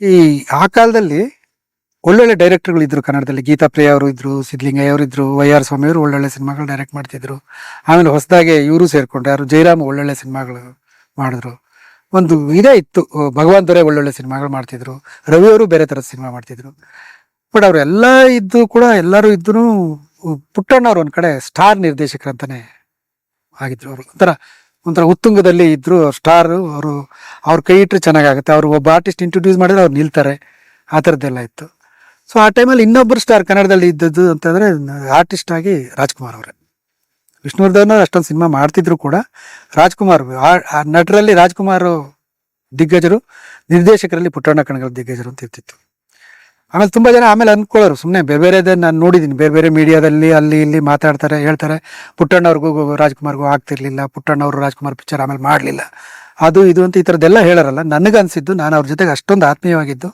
ಈ, ಆ ಕಾಲದಲ್ಲಿ ಒಳ್ಳೊಳ್ಳೆ ಡೈರೆಕ್ಟರ್ಗಳು ಇದ್ರು ಕನ್ನಡದಲ್ಲಿ. ಗೀತಾ ಪ್ರಿಯ ಅವರು ಇದ್ರು ಸಿದ್ಲಿಂಗಯ್ಯ ಅವರು ಇದ್ರು ವೈ ಆರ್ ಸ್ವಾಮಿ ಅವರು ಒಳ್ಳೊಳ್ಳೆ ಸಿನಿಮಾಗಳು ಡೈರೆಕ್ಟ್ ಮಾಡ್ತಿದ್ರು. ಆಮೇಲೆ ಹೊಸದಾಗಿ ಇವರು ಸೇರ್ಕೊಂಡ್ರು. ಯಾರು? ಜಯರಾಮ್ ಒಳ್ಳೊಳ್ಳೆ ಸಿನಿಮಾಗಳು ಮಾಡಿದ್ರು. ಒಂದು ಇದೇ ಇತ್ತು. ಭಗವಾನ್ ದೊರೆ ಒಳ್ಳೊಳ್ಳೆ ಸಿನಿಮಾಗಳು ಮಾಡ್ತಿದ್ರು. ರವಿ ಅವರು ಬೇರೆ ಥರದ ಸಿನಿಮಾ ಮಾಡ್ತಿದ್ರು. ಬಟ್ ಅವರೆಲ್ಲ ಇದ್ದು ಕೂಡ ಎಲ್ಲರೂ ಇದ್ದೂ ಪುಟ್ಟಣ್ಣ ಅವರು ಒಂದು ಕಡೆ ಸ್ಟಾರ್ ನಿರ್ದೇಶಕರಂತಾನೆ ಆಗಿದ್ರು ಅವರು. ಒಂಥರ ಒಂಥರ ಉತ್ತುಂಗದಲ್ಲಿ ಇದ್ರು ಸ್ಟಾರ್, ಅವರು, ಅವ್ರ ಕೈ ಇಟ್ಟರೆ ಚೆನ್ನಾಗಾಗುತ್ತೆ. ಅವ್ರು ಒಬ್ಬ ಆರ್ಟಿಸ್ಟ್ ಇಂಟ್ರೊಡ್ಯೂಸ್ ಮಾಡಿದ್ರೆ ಅವ್ರು ನಿಲ್ತಾರೆ. ಆ ಥರದ್ದೆಲ್ಲ ಇತ್ತು. ಸೊ ಆ ಟೈಮಲ್ಲಿ ಇನ್ನೊಬ್ಬರು ಸ್ಟಾರ್ ಕನ್ನಡದಲ್ಲಿ ಇದ್ದದ್ದು ಅಂತಂದರೆ ಆರ್ಟಿಸ್ಟ್ ಆಗಿ ರಾಜ್ಕುಮಾರ್ ಅವರೇ. ವಿಷ್ಣುವರ್ಧನ್ ಅಷ್ಟೊಂದು ಸಿನಿಮಾ ಮಾಡ್ತಿದ್ರು ಕೂಡ. ರಾಜ್ಕುಮಾರ್ ನಟರಲ್ಲಿ ರಾಜ್ಕುಮಾರ್ ದಿಗ್ಗಜರು, ನಿರ್ದೇಶಕರಲ್ಲಿ ಪುಟ್ಟಣ್ಣ ಕಣಗಳ ದಿಗ್ಗಜರು ಅಂತ ಇರ್ತಿತ್ತು. ಆಮೇಲೆ ತುಂಬಾ ಜನ ಆಮೇಲೆ ಅನ್ಕೊಳ್ಳೋರು ಸುಮ್ಮನೆ ಬೇರೆ ಬೇರೆದೇ ನಾನು ನೋಡಿದ್ದೀನಿ ಬೇರೆ ಬೇರೆ ಮೀಡಿಯಾದಲ್ಲಿ ಅಲ್ಲಿ ಇಲ್ಲಿ ಮಾತಾಡ್ತಾರೆ, ಹೇಳ್ತಾರೆ, ಪುಟ್ಟಣ್ಣವ್ರಿಗೂ ರಾಜ್ಕುಮಾರ್ಗೂ ಆಗ್ತಿರ್ಲಿಲ್ಲ, ಪುಟ್ಟಣ್ಣವರು ರಾಜ್ಕುಮಾರ್ ಪಿಕ್ಚರ್ ಆಮೇಲೆ ಮಾಡಲಿಲ್ಲ. ಅದು ಇದು ಅಂತ ಈ ಥರದ್ದೆಲ್ಲ ಹೇಳೋರಲ್ಲ, ನನಗನ್ಸಿದ್ದು ನಾನು ಅವ್ರ ಜೊತೆಗೆ ಅಷ್ಟೊಂದು ಆತ್ಮೀಯವಾಗಿದ್ದು,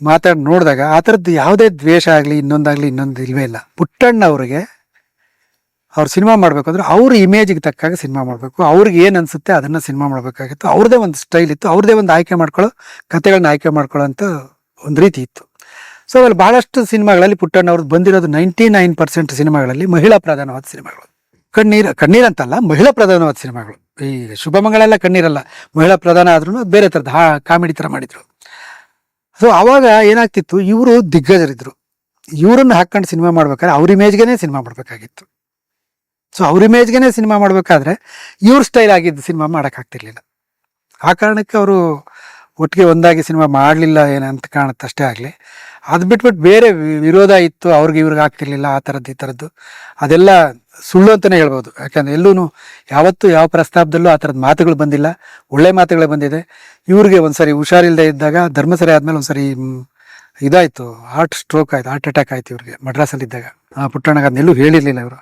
ಮಾತಾಡಿ ನೋಡಿದಾಗ ಆ ಥರದ್ದು ಯಾವುದೇ ದ್ವೇಷ ಆಗಲಿ, ಇನ್ನೊಂದಾಗಲಿ, ಇನ್ನೊಂದು ಇಲ್ವೇ ಇಲ್ಲ. ಪುಟ್ಟಣ್ಣ ಅವರಿಗೆ ಅವ್ರು ಸಿನಿಮಾ ಮಾಡಬೇಕು ಅಂದ್ರೆ ಅವ್ರ ಇಮೇಜಿಗೆ ತಕ್ಕಾಗ ಸಿನಿಮಾ ಮಾಡಬೇಕು, ಅವ್ರಿಗೆ ಏನು ಅನ್ಸುತ್ತೆ ಅದನ್ನ ಸಿನಿಮಾ ಮಾಡಬೇಕಾಗಿತ್ತು, ಅವ್ರದೇ ಒಂದು ಸ್ಟೈಲ್ ಇತ್ತು, ಅವ್ರದೇ ಒಂದು ಆಯ್ಕೆ ಮಾಡ್ಕೊಳ್ಳೋ ಕತೆಗಳನ್ನ ಆಯ್ಕೆ ಮಾಡ್ಕೊಳ್ಳೋ ಅಂತ ಒಂದು ರೀತಿ ಇತ್ತು. ಸೊ ಅಲ್ಲಿ ಬಹಳಷ್ಟು ಸಿನಿಮಾಗಳಲ್ಲಿ ಪುಟ್ಟಣ್ಣ ಅವ್ರದ್ದು ಬಂದಿರೋದು ನೈಂಟಿ ನೈನ್ ಪರ್ಸೆಂಟ್ ಸಿನಿಮಾಗಳಲ್ಲಿ ಮಹಿಳಾ ಪ್ರಧಾನವಾದ ಸಿನಿಮಾಗಳು. ಕಣ್ಣೀರ ಕಣ್ಣೀರ್ ಅಂತಲ್ಲ ಮಹಿಳಾ ಪ್ರಧಾನವಾದ ಸಿನಿಮಾಗಳು. ಈ ಶುಭಮಂಗಳೆಲ್ಲ ಕಣ್ಣೀರಲ್ಲ, ಮಹಿಳಾ ಪ್ರಧಾನ ಆದ್ರೂ ಬೇರೆ ಥರದ ಹಾ, ಕಾಮಿಡಿ ಥರ ಮಾಡಿದ್ರು. ಸೊ ಅವಾಗ ಏನಾಗ್ತಿತ್ತು, ಇವರು ದಿಗ್ಗಜರಿದ್ರು. ಇವರನ್ನ ಹಾಕೊಂಡು ಸಿನಿಮಾ ಮಾಡ್ಬೇಕಾದ್ರೆ ಅವ್ರ ಇಮೇಜ್ಗೆನೆ ಸಿನಿಮಾ ಮಾಡಬೇಕಾಗಿತ್ತು. ಸೊ ಅವ್ರ ಇಮೇಜ್ಗೆ ಸಿನಿಮಾ ಮಾಡಬೇಕಾದ್ರೆ ಇವ್ರ ಸ್ಟೈಲ್ ಆಗಿದ್ದ ಸಿನಿಮಾ ಮಾಡೋಕ್ಕಾಗ್ತಿರ್ಲಿಲ್ಲ ಆ ಕಾರಣಕ್ಕೆ ಅವರು ಒಟ್ಟಿಗೆ ಒಂದಾಗಿ ಸಿನಿಮಾ ಮಾಡಲಿಲ್ಲ ಏನಂತ ಕಾಣುತ್ತೆ ಅಷ್ಟೇ ಆಗಲಿ. ಅದು ಬಿಟ್ಬಿಟ್ಟು ಬೇರೆ ವಿರೋಧ ಇತ್ತು, ಅವ್ರಿಗೆ ಇವ್ರಿಗೆ ಆಗ್ತಿರ್ಲಿಲ್ಲ, ಆ ಥರದ್ದು ಈ ಥರದ್ದು ಅದೆಲ್ಲ ಸುಳ್ಳು ಅಂತಲೇ ಹೇಳ್ಬೋದು. ಯಾಕಂದ್ರೆ ಎಲ್ಲೂ ಯಾವತ್ತೂ ಯಾವ ಪ್ರಸ್ತಾಪದಲ್ಲೂ ಆ ಥರದ ಮಾತುಗಳು ಬಂದಿಲ್ಲ. ಒಳ್ಳೆ ಮಾತುಗಳೇ ಬಂದಿದೆ. ಇವ್ರಿಗೆ ಒಂದ್ಸರಿ ಹುಷಾರಿಲ್ಲದೆ ಇದ್ದಾಗ ಧರ್ಮಸರಿ ಆದಮೇಲೆ ಒಂದ್ಸರಿ ಸಾರಿ ಇದಾಯಿತು. ಹಾರ್ಟ್ ಸ್ಟ್ರೋಕ್ ಆಯಿತು, ಹಾರ್ಟ್ ಅಟ್ಯಾಕ್ ಆಯಿತು ಇವ್ರಿಗೆ ಮಡ್ರಾಸಲ್ಲಿದ್ದಾಗ ಆ ಪುಟ್ಟಣ್ಣಗೆ ಅದನ್ನೆಲ್ಲೂ ಹೇಳಿರ್ಲಿಲ್ಲ ಇವರು.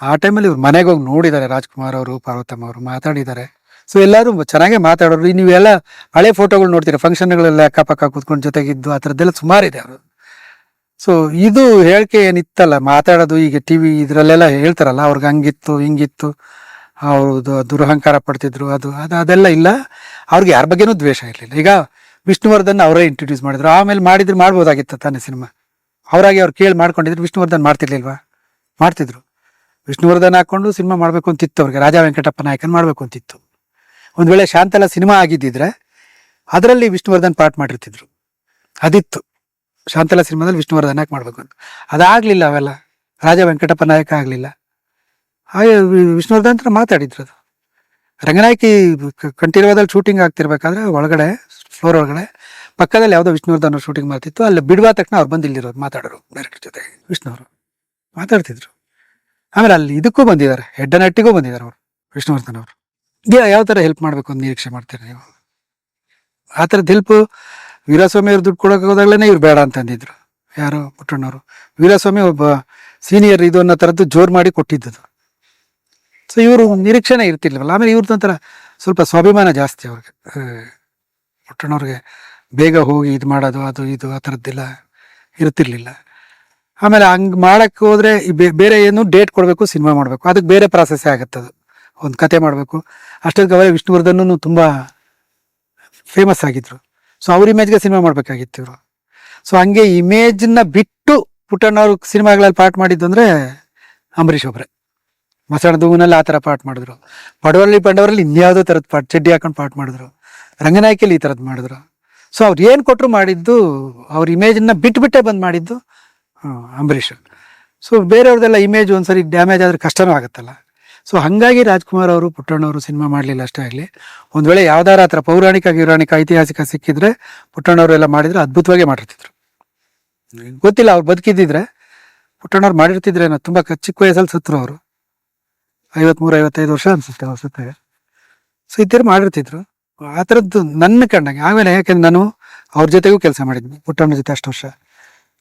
ಆ ಟೈಮಲ್ಲಿ ಇವ್ರು ಮನೆಗೆ ಹೋಗಿ ನೋಡಿದ್ದಾರೆ. ರಾಜ್ಕುಮಾರ್ ಅವರು, ಪಾರ್ವತಮ್ಮ ಅವರು ಮಾತಾಡಿದ್ದಾರೆ. ಸೊ ಎಲ್ಲರೂ ಚೆನ್ನಾಗೇ ಮಾತಾಡೋರು. ನೀವೆಲ್ಲ ಹಳೆ ಫೋಟೋಗಳು ನೋಡ್ತೀರಾ? ಫಂಕ್ಷನ್ಗಳೆಲ್ಲ ಅಕ್ಕಪಕ್ಕ ಕೂತ್ಕೊಂಡು ಜೊತೆಗಿದ್ದು ಆ ಥರದ್ದೆಲ್ಲ ಸುಮಾರಿದೆ ಅವರು. ಸೊ ಇದು ಹೇಳಿಕೆ ಏನಿತ್ತಲ್ಲ, ಮಾತಾಡೋದು ಈಗ ಟಿ ವಿ ಇದರಲ್ಲೆಲ್ಲ ಹೇಳ್ತಾರಲ್ಲ, ಅವ್ರಿಗೆ ಹಂಗಿತ್ತು, ಹಿಂಗಿತ್ತು, ಅವರು ದುರಹಂಕಾರ ಪಡ್ತಿದ್ರು, ಅದು ಅದು, ಅದೆಲ್ಲ ಇಲ್ಲ. ಅವ್ರಿಗೆ ಯಾರ ಬಗ್ಗೆನೂ ದ್ವೇಷ ಇರಲಿಲ್ಲ. ಈಗ ವಿಷ್ಣುವರ್ಧನ್ ಅವರೇ ಇಂಟ್ರೊಡ್ಯೂಸ್ ಮಾಡಿದ್ರು. ಆಮೇಲೆ ಮಾಡಿದ್ರೆ ಮಾಡ್ಬೋದಾಗಿತ್ತು ತಾನೇ ಸಿನಿಮಾ. ಅವರಾಗಿ ಅವ್ರು ಕೇಳಿ ಮಾಡ್ಕೊಂಡಿದ್ರು, ವಿಷ್ಣುವರ್ಧನ್ ಮಾಡ್ತಿರ್ಲಿಲ್ವಾ? ಮಾಡ್ತಿದ್ರು. ವಿಷ್ಣುವರ್ಧನ್ ಹಾಕೊಂಡು ಸಿನಿಮಾ ಮಾಡಬೇಕು ಅಂತಿತ್ತು ಅವ್ರಿಗೆ. ರಾಜಾ ವೆಂಕಟಪ್ಪ ನಾಯಕನ್ ಮಾಡಬೇಕು ಅಂತಿತ್ತು. ಒಂದ್ ವೇಳೆ ಶಾಂತಲ ಸಿನಿಮಾ ಆಗಿದ್ದಿದ್ರೆ ಅದರಲ್ಲಿ ವಿಷ್ಣುವರ್ಧನ್ ಪಾಠ ಮಾಡಿರ್ತಿದ್ರು. ಅದಿತ್ತು. ಶಾಂತಲ ಸಿನಿಮಾದಲ್ಲಿ ವಿಷ್ಣುವರ್ಧನ್ ಯಾಕೆ ಮಾಡಬೇಕು ಅಂತ. ಅದಾಗ್ಲಿಲ್ಲ ಅವೆಲ್ಲ. ರಾಜ ವೆಂಕಟಪ್ಪ ನಾಯಕ ಆಗಲಿಲ್ಲ. ಹಾಗೆ ವಿಷ್ಣುವರ್ಧನ್ ಹತ್ರ ಮಾತಾಡಿದ್ರು ಅದು. ರಂಗನಾಯಕಿ ಕಂಠೀರವಾದಲ್ಲಿ ಶೂಟಿಂಗ್ ಆಗ್ತಿರ್ಬೇಕಾದ್ರೆ ಒಳಗಡೆ, ಫ್ಲೋರ್ ಒಳಗಡೆ, ಪಕ್ಕದಲ್ಲಿ ಯಾವುದೋ ವಿಷ್ಣುವರ್ಧನ್ ಶೂಟಿಂಗ್ ಮಾಡ್ತಿತ್ತು. ಅಲ್ಲಿ ಬಿಡುವ ತಕ್ಷಣ ಅವ್ರು ಬಂದು ಇಲ್ಲಿರೋರು ಮಾತಾಡೋರು ಡೈರೆಕ್ಟರ್ ಜೊತೆ. ವಿಷ್ಣುವರು ಮಾತಾಡ್ತಿದ್ರು. ಆಮೇಲೆ ಅಲ್ಲಿ ಇದಕ್ಕೂ ಬಂದಿದ್ದಾರೆ. ಹೆಡ್ಡನಟ್ಟಿಗೂ ಬಂದಿದ್ದಾರೆ ಅವರು, ವಿಷ್ಣುವರ್ಧನ್ ಅವರು. ಯಾವ ಥರ ಹೆಲ್ಪ್ ಮಾಡಬೇಕು ಅಂತ ನಿರೀಕ್ಷೆ ಮಾಡ್ತೀರಿ ನೀವು? ಆ ಥರದ್ದು ಹೆಲ್ಪ್ ವೀರಸ್ವಾಮಿ ಅವ್ರು ದುಡ್ಡು ಕೊಡೋಕೆ ಹೋದಾಗಲೇ ಇವ್ರು ಬೇಡ ಅಂತಂದಿದ್ರು ಯಾರು ಪುಟ್ಟಣ್ಣವರು. ವೀರಸ್ವಾಮಿ ಒಬ್ಬ ಸೀನಿಯರ್ ಇದು ಅನ್ನೋ ಥರದ್ದು ಜೋರು ಮಾಡಿ ಕೊಟ್ಟಿದ್ದದು. ಸೊ ಇವರು ನಿರೀಕ್ಷೆನೇ ಇರ್ತಿರ್ಲಿಲ್ಲ. ಆಮೇಲೆ ಇವ್ರದ್ದು ಒಂಥರ ಸ್ವಲ್ಪ ಸ್ವಾಭಿಮಾನ ಜಾಸ್ತಿ ಅವ್ರಿಗೆ. ಪುಟ್ಟಣ್ಣವ್ರಿಗೆ ಬೇಗ ಹೋಗಿ ಇದು ಮಾಡೋದು, ಅದು, ಇದು ಆ ಥರದ್ದೆಲ್ಲ ಇರ್ತಿರ್ಲಿಲ್ಲ. ಆಮೇಲೆ ಹಂಗೆ ಮಾಡೋಕ್ಕೆ ಹೋದರೆ ಬೇರೆ ಏನು ಡೇಟ್ ಕೊಡಬೇಕು ಸಿನಿಮಾ ಮಾಡಬೇಕು. ಅದಕ್ಕೆ ಬೇರೆ ಪ್ರಾಸೆಸ್ಸೇ ಆಗುತ್ತದು. ಒಂದು ಕತೆ ಮಾಡಬೇಕು. ಅಷ್ಟೊತ್ತಿಗೆ ಅವರೇ ವಿಷ್ಣುವರ್ಧನ್ ತುಂಬ ಫೇಮಸ್ ಆಗಿದ್ರು. ಸೊ ಅವ್ರ ಇಮೇಜ್ಗೆ ಸಿನಿಮಾ ಮಾಡಬೇಕಾಗಿತ್ತು ಇವರು. ಸೊ ಹಂಗೆ ಇಮೇಜ್ನ ಬಿಟ್ಟು ಪುಟ್ಟಣ್ಣವ್ರು ಸಿನಿಮಾಗಳಲ್ಲಿ ಪಾಠ ಮಾಡಿದ್ದು ಅಂದರೆ ಅಂಬರೀಷ್ ಒಬ್ಬರೇ ಮಸಣ ದೂನಲ್ಲಿ ಆ ಥರ ಪಾಠ ಮಾಡಿದ್ರು. ಬಡವರಲ್ಲಿ ಪಂಡವರಲ್ಲಿ ಇನ್ಯಾವುದೋ ಥರದ ಪಾಠ ಚಡ್ಡಿ ಹಾಕೊಂಡು ಪಾಠ ಮಾಡಿದ್ರು. ರಂಗನಾಯಕಿಯಲ್ಲಿ ಈ ಥರದ್ದು ಮಾಡಿದ್ರು. ಸೊ ಅವ್ರು ಏನು ಕೊಟ್ಟರು ಮಾಡಿದ್ದು, ಅವ್ರ ಇಮೇಜನ್ನ ಬಿಟ್ಟು ಬಿಟ್ಟೇ ಬಂದು ಮಾಡಿದ್ದು ಅಂಬರೀಷ್. ಸೊ ಬೇರೆಯವ್ರದ್ದೆಲ್ಲ ಇಮೇಜ್ ಒಂದ್ಸರಿ ಡ್ಯಾಮೇಜ್ ಆದ್ರೆ ಕಷ್ಟನೂ ಆಗುತ್ತಲ್ಲ. ಸೊ ಹಾಗಾಗಿ ರಾಜ್ಕುಮಾರ್ ಅವರು ಪುಟ್ಟಣ್ಣವರು ಸಿನಿಮಾ ಮಾಡಲಿಲ್ಲ ಅಷ್ಟೇ ಆಗಲಿ. ಒಂದು ವೇಳೆ ಯಾವ್ದಾರ ಆ ಥರ ಪೌರಾಣಿಕ ಗಿರಾಣಿಕ ಐತಿಹಾಸಿಕ ಸಿಕ್ಕಿದ್ರೆ ಪುಟ್ಟಣ್ಣವರು ಎಲ್ಲ ಮಾಡಿದ್ರೆ ಅದ್ಭುತವಾಗಿ ಮಾಡಿರ್ತಿದ್ರು. ಗೊತ್ತಿಲ್ಲ ಅವ್ರು ಬದುಕಿದ್ದಿದ್ರೆ ಪುಟ್ಟಣ್ಣವ್ರು ಮಾಡಿರ್ತಿದ್ರೆ ತುಂಬ ಚಿಕ್ಕ ವಯಸ್ಸಲ್ಲಿ ಸತ್ರು ಅವರು. ಐವತ್ಮೂರು ಐವತ್ತೈದು ವರ್ಷ ಅನ್ಸುತ್ತೆ ಅವ್ರ ಸತ್ತಾಗ ಸೊ ಇದ್ದರು ಮಾಡಿರ್ತಿದ್ರು. ಆ ಥರದ್ದು ನನ್ನ ಕಂಡಂಗೆ ಆಮೇಲೆ ಯಾಕೆಂದ್ರೆ ನಾನು ಅವ್ರ ಜೊತೆಗೂ ಕೆಲಸ ಮಾಡಿದ್ವಿ ಪುಟ್ಟಣ್ಣ ಜೊತೆ ಅಷ್ಟು ವರ್ಷ.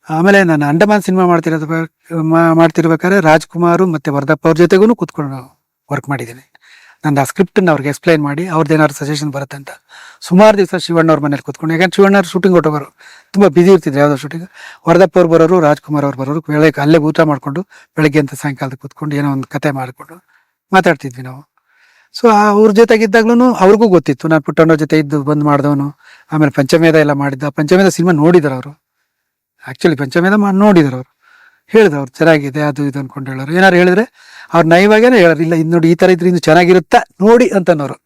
ಆಮೇಲೆ ನಾನು ಅಂಡಮಾನ್ ಸಿನಿಮಾ ಮಾಡ್ತಿರೋದು ಮಾಡ್ತಿರ್ಬೇಕಾದ್ರೆ ರಾಜ್ಕುಮಾರು ಮತ್ತೆ ವರ್ಧಪ್ಪ ಅವ್ರ ಜೊತೆಗೂ ಕೂತ್ಕೊಂಡು ವರ್ಕ್ ಮಾಡಿದ್ದೀನಿ. ನಂದು ಆ ಸ್ಕ್ರಿಪ್ಟನ್ನು ಅವ್ರಿಗೆ ಎಕ್ಸ್ಪ್ಲೈನ್ ಮಾಡಿ ಅವ್ರದ್ದು ಏನಾದ್ರು ಸಜೆಷನ್ ಬರುತ್ತೆ ಅಂತ. ಸುಮಾರು ದಿವಸ ಶಿವಣ್ಣ ಅವ್ರ ಮನೇಲಿ ಕೂತ್ಕೊಂಡು, ಯಾಕಂದ್ರೆ ಶಿವಣ್ಣ ಅವ್ರು ಶೂಟಿಂಗ್ ಹೊಟ್ಟೋಗೋರು ತುಂಬ ಬಿಸಿ ಇರ್ತಿದ್ರು ಯಾವುದೋ ಶೂಟಿಂಗ್ ವರದಪ್ಪ ಅವ್ರು ಬರೋರು, ರಾಜ್ಕುಮಾರ್ ಅವ್ರು ಬರೋರು, ಬೆಳಗ್ಗೆ ಅಲ್ಲೇ ಊಟ ಮಾಡಿಕೊಂಡು, ಬೆಳಗ್ಗೆ ಅಂತ ಸಾಯಂಕಾಲದ ಕೂತ್ಕೊಂಡು ಏನೋ ಒಂದು ಕತೆ ಮಾಡಿಕೊಂಡು ಮಾತಾಡ್ತಿದ್ವಿ ನಾವು. ಸೊ ಅವ್ರ ಜೊತೆಗಿದ್ದಾಗ್ಲೂ ಅವ್ರಿಗೂ ಗೊತ್ತಿತ್ತು. ನಾನು ಪುಟ್ಟಣ್ಣವ್ರ ಜೊತೆ ಇದ್ದು ಬಂದು ಮಾಡಿದವನು, ಆಮೇಲೆ ಪಂಚಮೇಧ ಎಲ್ಲ ಮಾಡಿದ್ದ ಪಂಚಮೇಧ ಸಿನಿಮಾ ನೋಡಿದ್ರು ಅವರು. ಆ್ಯಕ್ಚುಲಿ ಪಂಚಮೇಧ ಮಾಡಿ ನೋಡಿದ್ರು ಅವರು. ಹೇಳಿದ್ರು ಅವ್ರು, ಚೆನ್ನಾಗಿದೆ, ಅದು ಇದು ಅಂದ್ಕೊಂಡು ಹೇಳೋರು. ಏನಾರು ಹೇಳಿದ್ರೆ ಅವ್ರು ನೈವಾಗೇನೆ ಹೇಳೋರು, ಇಲ್ಲ, ಇದು ನೋಡಿ ಈ ಥರ ಇದ್ರೆ ಇನ್ನು ಚೆನ್ನಾಗಿರುತ್ತಾ? ನೋಡಿ ಅಂತನೋರು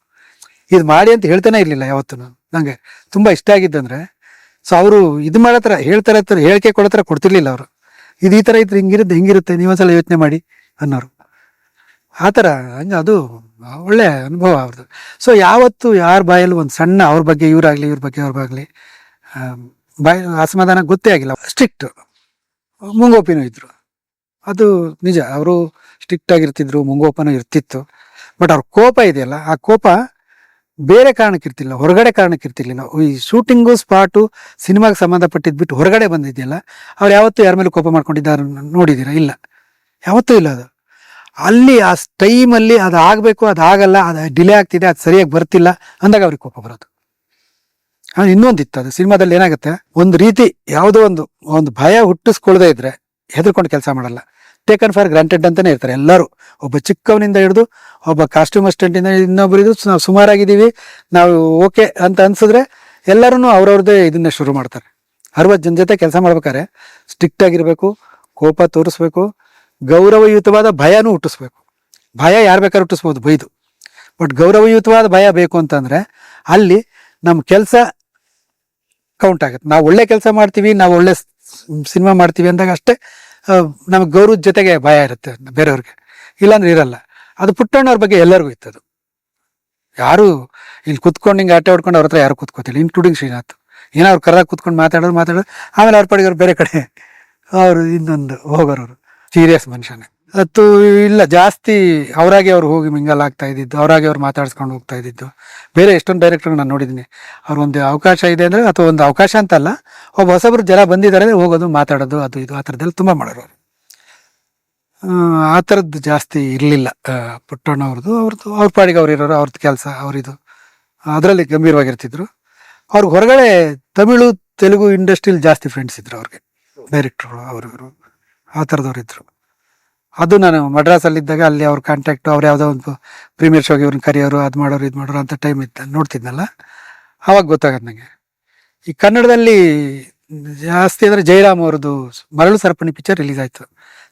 ಇದು ಮಾಡಿ ಅಂತ ಹೇಳ್ತಾನೆ ಇರಲಿಲ್ಲ ಯಾವತ್ತೂ ನನಗೆ ತುಂಬ ಇಷ್ಟ ಆಗಿದ್ದಂದ್ರೆ ಸೊ ಅವರು ಇದು ಮಾಡೋ ಥರ ಹೇಳ್ತಾರೆ ಹತ್ರ, ಹೇಳಿಕೆ ಕೊಡೋ ಥರ ಕೊಡ್ತಿರ್ಲಿಲ್ಲ ಅವರು. ಇದು ಈ ಥರ ಇದ್ರೆ ಹಿಂಗಿರುತ್ತೆ ಹಿಂಗಿರುತ್ತೆ ನೀವೊಂದ್ಸಲ ಯೋಚನೆ ಮಾಡಿ, ಅನ್ನೋರು. ಆ ಥರ ಹಂಗೆ ಅದು ಒಳ್ಳೆ ಅನುಭವ ಅವ್ರದ್ದು ಸೊ ಯಾವತ್ತು ಯಾರ ಬಾಯಲ್ಲೂ ಒಂದು ಸಣ್ಣ ಅವ್ರ ಬಗ್ಗೆ, ಇವರಾಗಲಿ, ಇವ್ರ ಬಗ್ಗೆ, ಅವ್ರ ಬಾಗಲಿ ಬಾಯಿ, ಅಸಮಾಧಾನ ಗೊತ್ತೇ ಆಗಿಲ್ಲ. ಸ್ಟ್ರಿಕ್ಟ್, ಮುಂಗೋಪಿನೂ ಇದ್ದರು ಅದು ನಿಜ, ಅವರು ಸ್ಟ್ರಿಕ್ಟ್ ಆಗಿರ್ತಿದ್ರು ಮುಂಗೋಪನೂ ಇರ್ತಿತ್ತು. ಬಟ್ ಅವ್ರ ಕೋಪ ಇದೆಯಲ್ಲ ಆ ಕೋಪ ಬೇರೆ ಕಾರಣಕ್ಕೆ ಇರ್ತಿಲ್ಲ ಹೊರಗಡೆ ಕಾರಣಕ್ಕೆ ಇರ್ತಿರ್ಲಿಲ್ಲ. ಈ ಶೂಟಿಂಗು ಸ್ಪಾಟು ಸಿನಿಮಾಗೆ ಸಂಬಂಧಪಟ್ಟಿದ್ದು ಬಿಟ್ಟು ಹೊರಗಡೆ ಬಂದಿದೆಯಲ್ಲ ಅವ್ರು ಯಾವತ್ತೂ ಯಾರ ಮೇಲೆ ಕೋಪ ಮಾಡ್ಕೊಂಡಿದ್ದಾರೆ ನೋಡಿದ್ದೀರಾ ಇಲ್ಲ. ಯಾವತ್ತೂ ಇಲ್ಲ ಅದು. ಅಲ್ಲಿ ಆ ಟೈಮಲ್ಲಿ ಅದು ಆಗಬೇಕು ಅದು ಆಗಲ್ಲ ಅದು ಡಿಲೇ ಆಗ್ತಿದೆ ಅದು ಸರಿಯಾಗಿ ಬರ್ತಿಲ್ಲ ಅಂದಾಗ ಅವ್ರಿಗೆ ಕೋಪ ಬರೋದು. ಆ, ಇನ್ನೊಂದಿತ್ತು ಅದು ಸಿನಿಮಾದಲ್ಲಿ ಏನಾಗುತ್ತೆ ಒಂದು ರೀತಿ ಯಾವುದೋ ಒಂದು ಒಂದು ಭಯ ಹುಟ್ಟಿಸ್ಕೊಳ್ದೇ ಇದ್ರೆ ಹೆದರ್ಕೊಂಡು ಕೆಲಸ ಮಾಡಲ್ಲ. ಟೇಕನ್ ಫಾರ್ ಗ್ರಾಂಟೆಡ್ ಅಂತಾನೆ ಇರ್ತಾರೆ ಎಲ್ಲರೂ. ಒಬ್ಬ ಚಿಕ್ಕವನಿಂದ ಹಿಡಿದು, ಒಬ್ಬ ಕಾಸ್ಟ್ಯೂಮ್ ಅಸ್ಟೆಂಟಿಂದ ಇನ್ನೊಬ್ರು ಇದು ನಾವು ಸುಮಾರಾಗಿದ್ದೀವಿ. ನಾವು ಓಕೆ ಅಂತ ಅನ್ಸಿದ್ರೆ ಎಲ್ಲರೂ ಅವ್ರವ್ರದ್ದೇ ಇದನ್ನ ಶುರು ಮಾಡ್ತಾರೆ. ಅರವತ್ತು ಜನ ಜೊತೆ ಕೆಲಸ ಮಾಡ್ಬೇಕಾದ್ರೆ ಸ್ಟ್ರಿಕ್ಟ್ ಆಗಿರ್ಬೇಕು, ಕೋಪ ತೋರಿಸ್ಬೇಕು, ಗೌರವಯುತವಾದ ಭಯನೂ ಹುಟ್ಟಿಸ್ಬೇಕು. ಭಯ ಯಾರು ಬೇಕಾದ್ರೂ ಹುಟ್ಟಿಸ್ಬೋದು, ಬೈದು. ಬಟ್ ಗೌರವಯುತವಾದ ಭಯ ಬೇಕು ಅಂತಂದ್ರೆ ಅಲ್ಲಿ ನಮ್ಮ ಕೆಲಸ ಕೌಂಟ್ ಆಗುತ್ತೆ. ನಾವು ಒಳ್ಳೆ ಕೆಲಸ ಮಾಡ್ತೀವಿ, ನಾವು ಒಳ್ಳೆ ಸಿನಿಮಾ ಮಾಡ್ತೀವಿ ಅಂದಾಗ ಅಷ್ಟೇ ನಮಗೆ ಗೌರವದ ಜೊತೆಗೆ ಭಯ ಇರುತ್ತೆ ಬೇರೆಯವ್ರಿಗೆ. ಇಲ್ಲಾಂದ್ರೆ ಇರಲ್ಲ. ಅದು ಪುಟ್ಟಣ್ಣವ್ರ ಬಗ್ಗೆ ಎಲ್ಲರಿಗೂ ಇತ್ತು ಅದು. ಯಾರು ಇಲ್ಲಿ ಕುತ್ಕೊಂಡು ಹಿಂಗೆ ಆಟ ಹೊಡ್ಕೊಂಡು ಅವ್ರ ಹತ್ರ ಯಾರು ಕುತ್ಕೋತಿಲ್ಲ. ಇನ್ಕ್ಲೂಡಿಂಗ್ ಶ್ರೀನಾಥ್. ಏನೋ ಅವ್ರು ಕರ್ದಾಗ ಕುತ್ಕೊಂಡು ಮಾತಾಡೋರು ಮಾತಾಡೋರು, ಆಮೇಲೆ ಅವ್ರ ಪಡೆಗೆ ಬೇರೆ ಕಡೆ. ಅವರು ಇನ್ನೊಂದು ಹೋಗೋರು ಸೀರಿಯಸ್ ಮನುಷ್ಯನೇ. ಅದು ಇಲ್ಲ, ಜಾಸ್ತಿ ಅವರಾಗೆ ಅವ್ರು ಹೋಗಿ ಮಿಂಗಲ್ ಆಗ್ತಾ ಇದ್ದಿದ್ದು, ಅವರಾಗೆ ಅವ್ರು ಮಾತಾಡ್ಸ್ಕೊಂಡು ಹೋಗ್ತಾ ಇದ್ದಿದ್ದು. ಬೇರೆ ಎಷ್ಟೊಂದು ಡೈರೆಕ್ಟರ್ ನಾನು ನೋಡಿದ್ದೀನಿ ಅವ್ರು ಒಂದು ಅವಕಾಶ ಇದೆ ಅಂದರೆ ಅಥವಾ ಒಂದು ಅವಕಾಶ ಅಂತಲ್ಲ ಒಬ್ಬ ಹೊಸಬ್ರು ಜನ ಬಂದಿದ್ದಾರೆ ಅಂದರೆ ಹೋಗೋದು, ಮಾತಾಡೋದು, ಅದು ಇದು, ಆ ಥರದ್ದೆಲ್ಲ ತುಂಬ ಮಾಡೋರು ಅವರು. ಆ ಥರದ್ದು ಜಾಸ್ತಿ ಇರಲಿಲ್ಲ. ಪುಟ್ಟಣ್ಣ ಅವ್ರದ್ದು ಅವ್ರ ಪಾಡಿಗೆ ಅವ್ರು ಇರೋರು, ಅವ್ರದ್ದು ಕೆಲಸ, ಅವರಿದು. ಅದರಲ್ಲಿ ಗಂಭೀರವಾಗಿರ್ತಿದ್ರು. ಅವ್ರಿಗೆ ಹೊರಗಡೆ ತಮಿಳು, ತೆಲುಗು ಇಂಡಸ್ಟ್ರಿಯಲ್ಲಿ ಜಾಸ್ತಿ ಫ್ರೆಂಡ್ಸ್ ಇದ್ರು ಅವ್ರಿಗೆ. ಡೈರೆಕ್ಟ್ರು ಅವರು ಆ ಥರದವ್ರು ಇದ್ರು. ಅದು ನಾನು ಮಡ್ರಾಸಲ್ಲಿದ್ದಾಗ ಅಲ್ಲಿ ಅವ್ರ ಕಾಂಟ್ಯಾಕ್ಟು ಅವ್ರು ಯಾವುದೋ ಒಂದು ಪ್ರೀಮಿಯರ್ ಶೋಗೆ ಇವ್ರನ್ನ ಕರೆಯೋರು, ಅದು ಮಾಡೋರು, ಇದು ಮಾಡೋರು ಅಂತ ಟೈಮ್ ಇತ್ತು, ನೋಡ್ತಿದ್ನಲ್ಲ? ಆವಾಗ ಗೊತ್ತಾಗತ್ತೆ ನನಗೆ ಈ ಕನ್ನಡದಲ್ಲಿ ಜಾಸ್ತಿ ಅಂದರೆ ಜಯರಾಮ್ ಅವ್ರದ್ದು ಮರಳು ಸರಪಣಿ ಪಿಕ್ಚರ್ ರಿಲೀಸ್ ಆಯಿತು.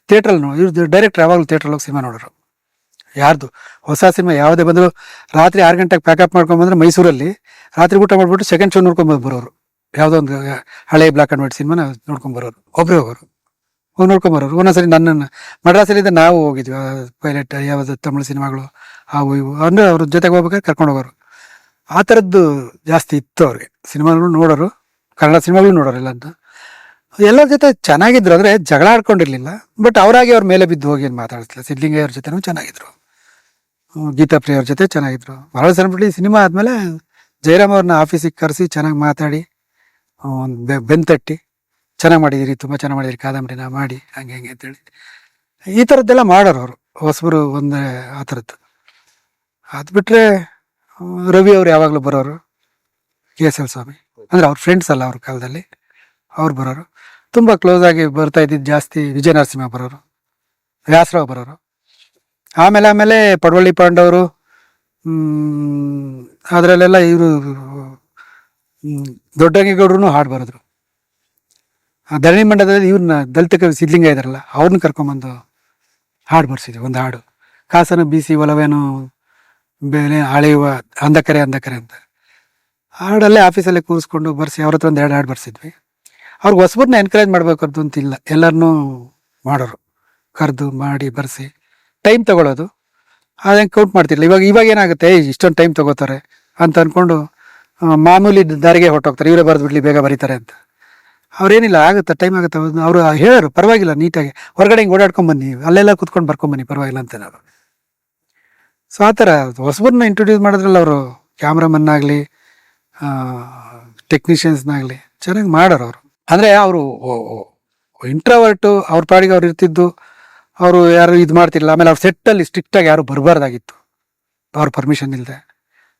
ಥಿಯೇಟ್ರಲ್ಲಿ ಇವ್ರದ್ದು ಡೈರೆಕ್ಟ್ರ್ ಯಾವಾಗಲೂ ಥಿಯೇಟ್ರಲ್ಲಿ ಹೋಗಿ ಸಿನಿಮಾ ನೋಡೋರು. ಯಾರ್ದು? ಹೊಸ ಸಿನಿಮಾ ಯಾವುದೇ ಬಂದರೂ ರಾತ್ರಿ ಆರು ಗಂಟೆಗೆ ಪ್ಯಾಕಪ್ ಮಾಡ್ಕೊಂಬಂದ್ರೆ ಮೈಸೂರಲ್ಲಿ, ರಾತ್ರಿ ಊಟ ಮಾಡಿಬಿಟ್ಟು ಸೆಕೆಂಡ್ ಶೋ ನೋಡ್ಕೊಂಬಂದು ಬರೋರು. ಯಾವುದೋ ಒಂದು ಹಳೆ ಬ್ಲಾಕ್ ಆ್ಯಂಡ್ ವೈಟ್ ಸಿನಿಮಾನ ನೋಡ್ಕೊಂಬರೋರು ಒಬ್ಬರೇ ಹೋಗೋರು. ಹೋಗಿ ನೋಡ್ಕೊಂಬರೋರು ಒಂದೊಂದ್ಸರಿ ನನ್ನನ್ನು ಮಡ್ರಾಸಲ್ಲಿದ್ದ ನಾವು ಹೋಗಿದ್ವಿ ಪೈಲಟ್ ಯಾವುದು ತಮಿಳು ಸಿನಿಮಾಗಳು ಅವು ಇವು. ಅಂದರೆ ಅವ್ರ ಜೊತೆಗೆ ಹೋಗ್ಬೇಕಾದ್ರೆ ಕರ್ಕೊಂಡು ಹೋಗೋರು. ಆ ಥರದ್ದು ಜಾಸ್ತಿ ಇತ್ತು ಅವ್ರಿಗೆ. ಸಿನಿಮಾಗಳು ನೋಡೋರು. ಕನ್ನಡ ಸಿನಿಮಾಗಳು ನೋಡೋರು ಎಲ್ಲ ಅಂತ ಎಲ್ಲರ ಜೊತೆ ಚೆನ್ನಾಗಿದ್ರು, ಅಂದರೆ ಜಗಳ ಆಡ್ಕೊಂಡಿರ್ಲಿಲ್ಲ. ಬಟ್ ಅವರಾಗಿ ಅವ್ರ ಮೇಲೆ ಬಿದ್ದು ಹೋಗಿ ಏನು ಮಾತಾಡ್ತಿಲ್ಲ. ಸಿದ್ಲಿಂಗಯ್ಯ ಅವ್ರ ಜೊತೆನೂ ಚೆನ್ನಾಗಿದ್ರು. ಗೀತಾ ಪ್ರಿಯ ಅವ್ರ ಜೊತೆ ಚೆನ್ನಾಗಿದ್ರು. ಮರಳ ಸರಪಳಿ ಸಿನಿಮಾ ಆದಮೇಲೆ ಜಯರಾಮ್ ಅವ್ರನ್ನ ಆಫೀಸಿಗೆ ಕರೆಸಿ ಚೆನ್ನಾಗಿ ಮಾತಾಡಿ ಒಂದು ಬೆನ್ ಬೆನ್ತಟ್ಟಿ ಚೆನ್ನಾಗಿ ಮಾಡಿದಿರಿ, ತುಂಬ ಚೆನ್ನಾಗಿ ಮಾಡಿದಿರಿ, ಕಾದಂಬರಿನ ಮಾಡಿ, ಹಂಗೆ ಹಂಗೆ ಅಂತೇಳಿ ಈ ಥರದ್ದೆಲ್ಲ ಮಾಡೋರು ಅವರು, ಹೊಸಬರು ಒಂದೇ ಆ ಥರದ್ದು ಅದು ಬಿಟ್ಟರೆ ರವಿ ಅವ್ರು ಯಾವಾಗಲೂ ಬರೋರು, ಕೆ ಎಸ್ ಎಲ್ ಸ್ವಾಮಿ. ಅಂದರೆ ಅವ್ರ ಫ್ರೆಂಡ್ಸ್ ಅಲ್ಲ ಅವ್ರ ಕಾಲದಲ್ಲಿ, ಅವ್ರು ಬರೋರು. ತುಂಬ ಕ್ಲೋಸ್ ಆಗಿ ಬರ್ತಾ ಇದ್ದಿದ್ದು ಜಾಸ್ತಿ ವಿಜಯ ನರಸಿಂಹ ಬರೋರು, ವ್ಯಾಸರಾವ್ ಬರೋರು. ಆಮೇಲೆ ಆಮೇಲೆ ಪಡವಳ್ಳಿ ಪಾಂಡವರು ಅದರಲ್ಲೆಲ್ಲ ಇವರು ದೊಡ್ಡಂಗೇಗೌಡರು ಹಾಡು ಬರೆದ್ರು. ಧರಣಿ ಮಂಡಲದಲ್ಲಿ ಇವ್ರನ್ನ ದಲಿತ ಕವಿ ಸಿದ್ಲಿಂಗ ಇದಾರಲ್ಲ ಅವ್ರನ್ನ ಕರ್ಕೊಂಬಂದು ಹಾಡು ಬರ್ಸಿದ್ವಿ ಒಂದು ಹಾಡು. ಕಾಸನ ಬೀಸಿ ಒಲವೇನು ಬೇರೆ ಅಳೆಯುವ ಅಂಧಕರೆ ಅಂಧಕರೆ ಅಂತ. ಹಾಡಲ್ಲೇ ಆಫೀಸಲ್ಲೇ ಕೂರಿಸ್ಕೊಂಡು ಬರ್ಸಿ ಅವ್ರ ಹತ್ರ ಒಂದು ಎರಡು ಹಾಡು ಬರ್ಸಿದ್ವಿ. ಅವ್ರಿಗೆ ಹೊಸಬ್ರನ್ನ ಎನ್ಕರೇಜ್ ಅಂತ ಇಲ್ಲ ಎಲ್ಲರನ್ನೂ ಮಾಡೋರು. ಕರೆದು ಮಾಡಿ ಬರ್ಸಿ ಟೈಮ್ ತಗೊಳ್ಳೋದು. ಅದಂಗೆ ಕೌಂಟ್ ಮಾಡ್ತಿರಲಿಲ್ಲ. ಇವಾಗ ಇವಾಗ ಏನಾಗುತ್ತೆ ಇಷ್ಟೊಂದು ಟೈಮ್ ತಗೋತಾರೆ ಅಂತ ಅಂದ್ಕೊಂಡು ಮಾಮೂಲಿ ದಾರಿಗೆ ಹೊರಟೋಗ್ತಾರೆ. ಇವರೇ ಬರೆದು ಬಿಡ್ಲಿ, ಬೇಗ ಬರೀತಾರೆ ಅಂತ. ಅವ್ರೇನಿಲ್ಲ, ಆಗುತ್ತೆ ಟೈಮ್ ಆಗುತ್ತೆ, ಅವರು ಹೇಳೋರು, ಪರವಾಗಿಲ್ಲ, ನೀಟಾಗಿ. ಹೊರಗಡೆ ಹಿಂಗೆ ಓಡಾಡ್ಕೊಂಡು ಬನ್ನಿ, ಅಲ್ಲೆಲ್ಲ ಕುತ್ಕೊಂಡು ಬರ್ಕೊಂಬನ್ನಿ ಪರವಾಗಿಲ್ಲ ಅಂತ ನಾನು ಸೊ ಆ ಥರ ಹೊಸಬರನ್ನ ಇಂಟ್ರೊಡ್ಯೂಸ್ ಮಾಡಿದ್ರಲ್ಲ ಅವರು ಕ್ಯಾಮ್ರಾಮನ್ ಆಗಲಿ ಟೆಕ್ನಿಷಿಯನ್ಸ್ನಾಗಲಿ ಚೆನ್ನಾಗಿ ಮಾಡೋರು ಅವರು. ಅಂದರೆ ಅವರು ಇಂಟ್ರವರ್ಟು ಅವ್ರ ಪಾಡಿಗೆ ಅವ್ರು ಇರ್ತಿದ್ದು, ಅವರು ಯಾರು ಇದು ಮಾಡ್ತಿಲ್ಲ ಆಮೇಲೆ ಅವ್ರು ಸೆಟ್ಟಲ್ಲಿ ಸ್ಟ್ರಿಕ್ಟಾಗಿ ಯಾರು ಬರಬಾರ್ದಾಗಿತ್ತು. ಅವ್ರ ಪರ್ಮಿಷನ್ ಇಲ್ಲದೆ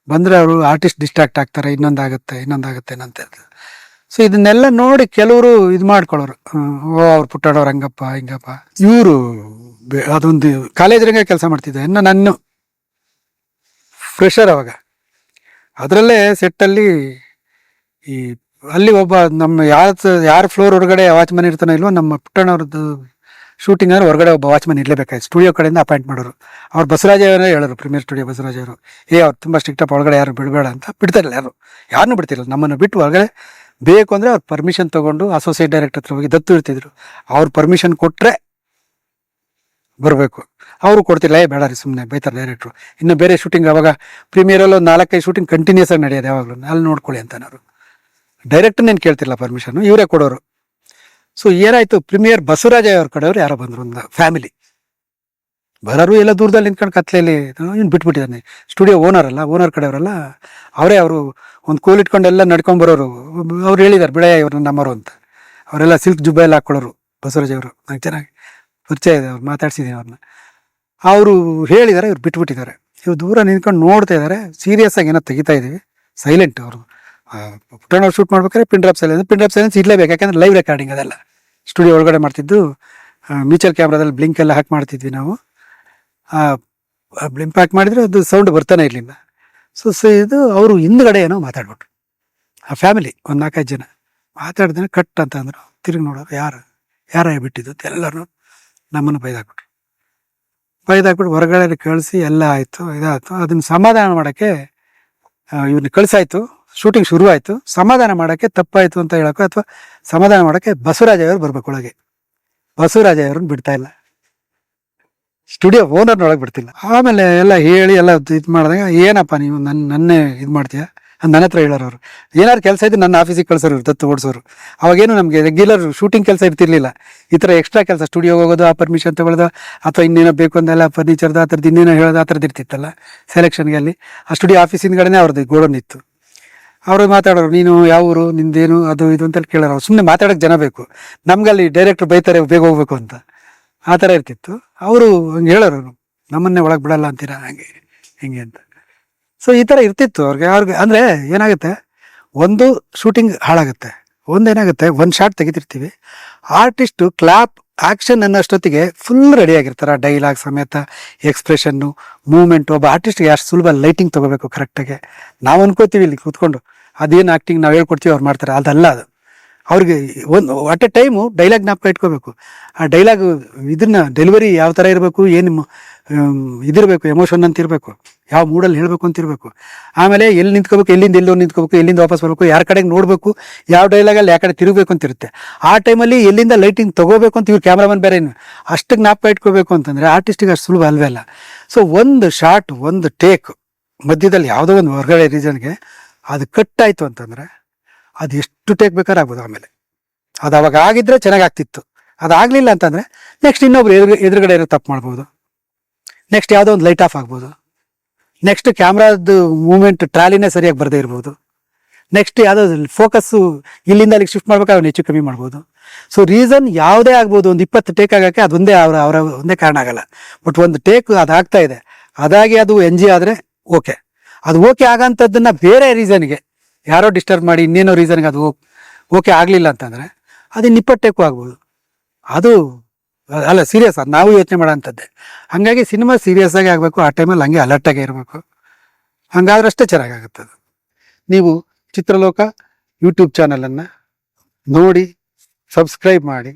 ಬಂದರೆ ಅವರು ಆರ್ಟಿಸ್ಟ್ ಡಿಸ್ಟ್ರಾಕ್ಟ್ ಆಗ್ತಾರೆ ಇನ್ನೊಂದಾಗುತ್ತೆ ಇನ್ನೊಂದಾಗುತ್ತೆ ಅಂತ ಸೊ ಇದನ್ನೆಲ್ಲ ನೋಡಿ ಕೆಲವರು ಇದು ಮಾಡ್ಕೊಳ್ಳೋರು. ಓ, ಅವ್ರು ಪುಟ್ಟಾಡೋರು ಹಂಗಪ್ಪ, ಹಿಂಗಪ್ಪ. ಇವರು ಅದೊಂದು ಕಾಲೇಜ್ ರಂಗ ಕೆಲಸ ಮಾಡ್ತಿದ್ದೆ. ಇನ್ನು ನನ್ನ ಫ್ರೆಶರ್ ಅವಾಗ. ಅದರಲ್ಲೇ ಸೆಟ್ಟಲ್ಲಿ ಈ, ಅಲ್ಲಿ ಒಬ್ಬ ನಮ್ಮ ಯಾರ ಯಾರ ಫ್ಲೋರ್ ಹೊರಗಡೆ ವಾಚ್ಮನ್ ಇರ್ತಾನೆ ಇಲ್ವೋ, ನಮ್ಮ ಪುಟ್ಟಣ್ಣವ್ರದ್ದು ಶೂಟಿಂಗ್ ಅಂದ್ರೆ ಹೊರಗಡೆ ಒಬ್ಬ ವಾಚ್ಮನ್ ಇರಲೇಬೇಕಾಯ್ತು ಸ್ಟುಡಿಯೋ ಕಡೆಯಿಂದ ಅಪಾಯಿಂಟ್ ಮಾಡೋರು. ಅವ್ರು ಬಸವರಾಜ ಅವರೇ ಹೇಳೋರು ಪ್ರೀಮಿಯರ್ ಸ್ಟುಡಿಯೋ ಬಸವರಾಜ ಅವರು. ಏ, ಅವ್ರು ತುಂಬ ಸ್ಟ್ರಿಕ್ಟಪ್ಪ ಒಳಗಡೆ ಯಾರು ಬಿಡಬೇಡ ಅಂತ. ಬಿಡ್ತಾರಲ್ಲ ಯಾರು. ಯಾರನ್ನೂ ಬಿಡ್ತಿರಲ್ಲ ನಮ್ಮನ್ನು ಬಿಟ್ಟು ಹೊರಗಡೆ ಬೇಕು ಅಂದರೆ ಅವ್ರು ಪರ್ಮಿಷನ್ ತೊಗೊಂಡು ಅಸೋಸಿಯೇಟ್ ಡೈರೆಕ್ಟರ್ ಹತ್ರ ಹೋಗಿ ದತ್ತು ಇರ್ತಿದ್ರು ಅವ್ರು ಪರ್ಮಿಷನ್ ಕೊಟ್ಟರೆ ಬರಬೇಕು. ಅವರು ಕೊಡ್ತಿಲ್ಲ, ಏ, ಬೇಡ ರೀ ಸುಮ್ಮನೆ ಬೈತಾರೆ ಡೈರೆಕ್ಟ್ರು ಇನ್ನು ಬೇರೆ ಶೂಟಿಂಗ್ ಅವಾಗ ಪ್ರೀಮಿಯರಲ್ಲಿ ಒಂದು ನಾಲ್ಕೈದು ಶೂಟಿಂಗ್ ಕಂಟಿನ್ಯೂಸ್ ಆಗಿ ನಡೆಯೋದು ಯಾವಾಗಲೂ. ಅಲ್ಲಿ ನೋಡ್ಕೊಳ್ಳಿ ಅಂತ ಅವರು ಡೈರೆಕ್ಟ್ నేను ಕೇಳ್ತಿಲ್ಲ ಪರ್ಮಿಷನ್ ಇವರೇ ಕೊಡೋರು. ಸೊ ಏನಾಯಿತು? ಪ್ರೀಮಿಯರ್ ಬಸವರಾಜ ಅವ್ರ ಕಡೆಯವ್ರು ಯಾರೋ ಬಂದರು, ಒಂದು ಫ್ಯಾಮಿಲಿ ಬರೋರು ಎಲ್ಲ ದೂರದಲ್ಲಿ ನಿಂತ್ಕೊಂಡು ಕತ್ಲೆಯಲ್ಲಿ ಇನ್ನು ಬಿಟ್ಬಿಟ್ಟಿದ್ದಾನೆ ಸ್ಟುಡಿಯೋ ಓನರ್ ಅಲ್ಲ ಓನರ್ ಕಡೆಯವರಲ್ಲ, ಅವರೇ ಅವರು ಒಂದು ಕೋಲ್ ಇಟ್ಕೊಂಡು ಎಲ್ಲ ನಡ್ಕೊಂಡು ಬರೋರು. ಅವ್ರು ಹೇಳಿದ್ದಾರೆ ಬಿಡಯ್ಯ ಇವ್ರನ್ನ ನಮ್ಮರು ಅಂತ. ಅವರೆಲ್ಲ ಸಿಲ್ಕ್ ಜುಬ್ಬ ಎಲ್ಲ ಹಾಕ್ಕೊಳ್ಳೋರು ಬಸವರಾಜ್ ಅವರು. ನಂಗೆ ಚೆನ್ನಾಗಿ ಪರಿಚಯ ಇದೆ, ಅವ್ರು ಮಾತಾಡ್ಸಿದ್ದೀನಿ ಅವ್ರನ್ನ. ಅವರು ಹೇಳಿದ್ದಾರೆ ಇವ್ರು ಬಿಟ್ಬಿಟ್ಟಿದ್ದಾರೆ. ಇವ್ರು ದೂರ ನಿಂತ್ಕೊಂಡು ನೋಡ್ತಾ ಇದ್ದಾರೆ ಸೀರಿಯಸ್ ಆಗಿ ಏನೋ ತೆಗಿತಾ ಇದ್ದೀವಿ. ಸೈಲೆಂಟ್ ಅವರು. ಪುಟ್ಟಣ್ಣವ್ರು ಶೂಟ್ ಮಾಡ್ಬೇಕಾದ್ರೆ pin drop silence pin drop silence ಇರಲೇಬೇಕು, ಯಾಕಂದ್ರೆ ಲೈವ್ ರೆಕಾರ್ಡಿಂಗ್ ಅದೆಲ್ಲ. ಸ್ಟುಡಿಯೋ ಒಳಗಡೆ ಮಾಡ್ತಿದ್ದು ಮ್ಯೂಚುವಲ್ ಕ್ಯಾಮ್ರಾದಲ್ಲಿ ಬ್ಲಿಂಕ್ ಎಲ್ಲ ಹಾಕಿ ಮಾಡ್ತಿದ್ವಿ ನಾವು. ಬ್ಲಿಂಕ್ ಮಾಡಿದರೆ ಅದು ಸೌಂಡ್ ಬರ್ತಾನೆ ಇರಲಿಲ್ಲ ಸೊ ಸೊ ಇದು ಅವರು ಹಿಂದ್ಗಡೆ ಏನೋ ಮಾತಾಡ್ಬಿಟ್ರು. ಆ ಫ್ಯಾಮಿಲಿ ಒಂದು ನಾಲ್ಕೈದು ಜನ ಮಾತಾಡ್ದೇನೆ ಕಟ್ ಅಂತ ಅಂದರು. ತಿರುಗಿ ನೋಡೋರು ಯಾರು, ಯಾರ ಬಿಟ್ಟಿದ್ದು ಎಲ್ಲರೂ ನಮ್ಮನ್ನು ಬೈದಾಕ್ಬಿಟ್ರು. ಬೈದಾಕ್ಬಿಟ್ಟು ಹೊರಗಡೆ ಕಳಿಸಿ ಎಲ್ಲ ಆಯಿತು, ಇದಾಯಿತು. ಅದನ್ನು ಸಮಾಧಾನ ಮಾಡೋಕ್ಕೆ ಇವ್ರನ್ನ ಕಳಿಸಾಯ್ತು. ಶೂಟಿಂಗ್ ಶುರು ಆಯಿತು ಸಮಾಧಾನ ಮಾಡೋಕ್ಕೆ ತಪ್ಪಾಯಿತು ಅಂತ ಹೇಳೋಕೆ ಅಥವಾ ಸಮಾಧಾನ ಮಾಡೋಕ್ಕೆ ಬಸವರಾಜ ಅವರು ಬರ್ಬೇಕು ಒಳಗೆ. ಬಸವರಾಜ ಅವ್ರನ್ನ ಬಿಡ್ತಾ ಇಲ್ಲ. ಸ್ಟುಡಿಯೋ ಓನರ್ನೊಳಗೆ ಬಿಡ್ತಿಲ್ಲ. ಆಮೇಲೆ ಎಲ್ಲ ಹೇಳಿ ಎಲ್ಲ ಇದು ಮಾಡಿದಾಗ, ಏನಪ್ಪ ನೀವು ನನ್ನ ನನ್ನೇ ಇದು ಮಾಡ್ತೀಯ? ನನ್ನ ಹತ್ರ ಹೇಳೋರು ಏನಾದ್ರು ಕೆಲಸ ಇದ್ದು ನನ್ನ ಆಫೀಸಿಗೆ ಕಳ್ಸೋರು ದತ್ತು ಓಡಿಸೋರು. ಅವಾಗೇನು ನಮಗೆ ರೆಗ್ಯುಲರ್ ಶೂಟಿಂಗ್ ಕೆಲಸ ಇರ್ತಿರ್ಲಿಲ್ಲ. ಈ ಥರ ಎಕ್ಸ್ಟ್ರಾ ಕೆಲಸ ಸ್ಟುಡಿಯೋಗೆ ಹೋಗೋದು, ಆ ಪರ್ಮಿಷನ್ ತೊಗೊಳ್ಳೋದು, ಅಥವಾ ಇನ್ನೇನೋ ಬೇಕು ಅಂದೆಲ್ಲ ಫರ್ನಿಚರ್ದು ಆ ಥರದ್ದು ಇನ್ನೇನೋ ಹೇಳೋದು, ಆ ಥರದ್ದು ಇರ್ತಿತ್ತಲ್ಲ ಸೆಲೆಕ್ಷನ್ಗೆ ಅಲ್ಲಿ ಆ ಸ್ಟುಡಿಯೋ ಆಫೀಸಿಂದಗಡೆ ಅವ್ರದ್ದು ಗೋಡನ್ ಇತ್ತು. ಅವರು ಮಾತಾಡೋರು, ನೀನು ಯಾವ ಊರು, ನಿಂದೇನು, ಅದು, ಇದು ಅಂತ ಕೇಳೋರು ಸುಮ್ಮನೆ ಮಾತಾಡೋಕ್ಕೆ ಜನ ಬೇಕು. ನಮ್ಗಲ್ಲಿ ಡೈರೆಕ್ಟ್ರು ಬೈತಾರೆ, ಬೇಗ ಹೋಗ್ಬೇಕು ಅಂತ. ಆ ಥರ ಇರ್ತಿತ್ತು. ಅವರು ಹಂಗೆ ಹೇಳೋರು ನಮ್ಮನ್ನೇ ಒಳಗೆ ಬಿಡಲ್ಲ ಅಂತೀರಾ? ಹಂಗೆ, ಹಿಂಗೆ ಅಂತ. ಸೊ ಈ ಥರ ಇರ್ತಿತ್ತು ಅವ್ರಿಗೆ. ಅವ್ರಿಗೆ ಅಂದರೆ ಏನಾಗುತ್ತೆ? ಒಂದು ಶೂಟಿಂಗ್ ಹಾಳಾಗುತ್ತೆ. ಒಂದೇನಾಗುತ್ತೆ ಒಂದು ಶಾಟ್ ತೆಗಿತಿರ್ತೀವಿ. ಆರ್ಟಿಸ್ಟು ಕ್ಲಾಪ್ ಆ್ಯಕ್ಷನ್ ಅನ್ನೋಷ್ಟೊತ್ತಿಗೆ ಫುಲ್ ರೆಡಿ ಆಗಿರ್ತಾರೆ. ಡೈಲಾಗ್ ಸಮೇತ ಎಕ್ಸ್ಪ್ರೆಷನ್ನು ಮೂಮೆಂಟ್ ಒಬ್ಬ ಆರ್ಟಿಸ್ಟ್ಗೆ ಅಷ್ಟು ಸುಲಭ ಲೈಟಿಂಗ್ ತೊಗೋಬೇಕು ಕರೆಕ್ಟಾಗಿ ನಾವು ಅನ್ಕೋತೀವಿ ಇಲ್ಲಿ ಕೂತ್ಕೊಂಡು. ಅದೇನು ಆ್ಯಕ್ಟಿಂಗ್ ನಾವು ಹೇಳ್ಕೊಡ್ತೀವಿ, ಅವ್ರು ಮಾಡ್ತಾರೆ. ಅದಲ್ಲ ಅದು. ಅವ್ರಿಗೆ ಒಂದು ಅಟ್ ಎ ಟೈಮು ಡೈಲಾಗ್ ಜ್ಞಾಪಕ ಇಟ್ಕೋಬೇಕು. ಆ ಡೈಲಾಗ್ ಇದನ್ನ ಡೆಲಿವರಿ ಯಾವ ಥರ ಇರಬೇಕು, ಏನು ಇದಿರಬೇಕು ಎಮೋಷನ್ ಅಂತ ಇರಬೇಕು, ಯಾವ ಮೂಡಲ್ಲಿ ಹೇಳಬೇಕು ಅಂತ ಇರಬೇಕು. ಆಮೇಲೆ ಎಲ್ಲಿ ನಿಂತ್ಕೋಬೇಕು, ಎಲ್ಲಿಂದ ಎಲ್ಲೋ ನಿಂತ್ಕೋಬೇಕು, ಎಲ್ಲಿಂದ ವಾಪಸ್ ಬರಬೇಕು, ಯಾರ ಕಡೆಗೆ ನೋಡಬೇಕು, ಯಾವ ಡೈಲಾಗಲ್ಲಿ ಯಾವ ಕಡೆ ತಿರುಗಬೇಕು ಅಂತ ಇರುತ್ತೆ. ಆ ಟೈಮಲ್ಲಿ ಎಲ್ಲಿಂದ ಲೈಟಿಂಗ್ ತಗೋಬೇಕು ಅಂತ ಇವ್ರು ಕ್ಯಾಮ್ರಾಮನ್ ಬೇರೆ ಅಷ್ಟು ಜ್ಞಾಪಕ ಇಟ್ಕೋಬೇಕು ಅಂತಂದರೆ ಆರ್ಟಿಸ್ಟಿಗೆ ಅಷ್ಟು ಸುಲಭ ಅಲ್ವೇ ಅಲ್ಲ. ಸೊ ಒಂದು ಶಾರ್ಟ್ ಒಂದು ಟೇಕ್ ಮಧ್ಯದಲ್ಲಿ ಯಾವುದೋ ಒಂದು ಹೊರಗಡೆ ರೀಸನ್ಗೆ ಅದು ಕಟ್ ಆಯಿತು ಅಂತಂದರೆ ಅದು ಎಷ್ಟು ಟೇಕ್ ಬೇಕಾದ್ರೆ ಆಗ್ಬೋದು ಆಮೇಲೆ. ಅದು ಅವಾಗ ಆಗಿದ್ರೆ ಚೆನ್ನಾಗಿ ಆಗ್ತಿತ್ತು. ಅದಾಗಲಿಲ್ಲ ಅಂತಂದರೆ ನೆಕ್ಸ್ಟ್ ಇನ್ನೊಬ್ರು ಎದುರು, ಎದುರುಗಡೆ ಏನೋ ತಪ್ಪು ಮಾಡ್ಬೋದು. ನೆಕ್ಸ್ಟ್ ಯಾವುದೋ ಒಂದು ಲೈಟ್ ಆಫ್ ಆಗ್ಬೋದು. ನೆಕ್ಸ್ಟ್ ಕ್ಯಾಮ್ರಾದ ಮೂಮೆಂಟ್ ಟ್ರಾಲಿನೇ ಸರಿಯಾಗಿ ಬರದೇ ಇರ್ಬೋದು. ನೆಕ್ಸ್ಟ್ ಯಾವುದೋ ಫೋಕಸ್ಸು ಇಲ್ಲಿಂದ ಅಲ್ಲಿಗೆ ಶಿಫ್ಟ್ ಮಾಡ್ಬೇಕಾದ್ರೆ ಹೆಚ್ಚು ಕಮ್ಮಿ ಮಾಡ್ಬೋದು. ಸೊ ರೀಸನ್ ಯಾವುದೇ ಆಗ್ಬೋದು, ಒಂದು ಇಪ್ಪತ್ತು ಟೇಕ್ ಆಗೋಕ್ಕೆ ಅದೊಂದೇ ಅವರ ಅವರ ಒಂದೇ ಕಾರಣ ಆಗಲ್ಲ. ಬಟ್ ಒಂದು ಟೇಕ್ ಅದು ಆಗ್ತಾ ಇದೆ. ಅದಾಗಿ ಅದು ಎನ್ ಜಿ ಆದರೆ ಓಕೆ ಅದು ಓಕೆ ಆಗಂಥದ್ದನ್ನು ಬೇರೆ ರೀಸನ್ಗೆ ಯಾರೋ ಡಿಸ್ಟರ್ಬ್ ಮಾಡಿ ಇನ್ನೇನೋ ರೀಸನ್ಗೆ ಅದು ಓಕೆ ಆಗಲಿಲ್ಲ ಅಂತಂದರೆ ಅದು ನಿಪ್ಪಟ್ಟೆಕ್ಕೂ ಆಗ್ಬೋದು. ಅದು, ಅಲ್ಲ ಸೀರಿಯಸ್ ಅದು, ನಾವು ಯೋಚನೆ ಮಾಡೋಂಥದ್ದೇ. ಹಾಗಾಗಿ ಸಿನಿಮಾ ಸೀರಿಯಸ್ ಆಗಿ ಆಗಬೇಕು, ಆ ಟೈಮಲ್ಲಿ ಹಂಗೆ ಅಲರ್ಟಾಗಿ ಇರಬೇಕು. ಹಂಗಾದ್ರಷ್ಟೇ ಚೆನ್ನಾಗಾಗುತ್ತೆ ಅದು ನೀವು ಚಿತ್ರಲೋಕ ಯೂಟ್ಯೂಬ್ ಚಾನಲನ್ನು ನೋಡಿ ಸಬ್ಸ್ಕ್ರೈಬ್ ಮಾಡಿ.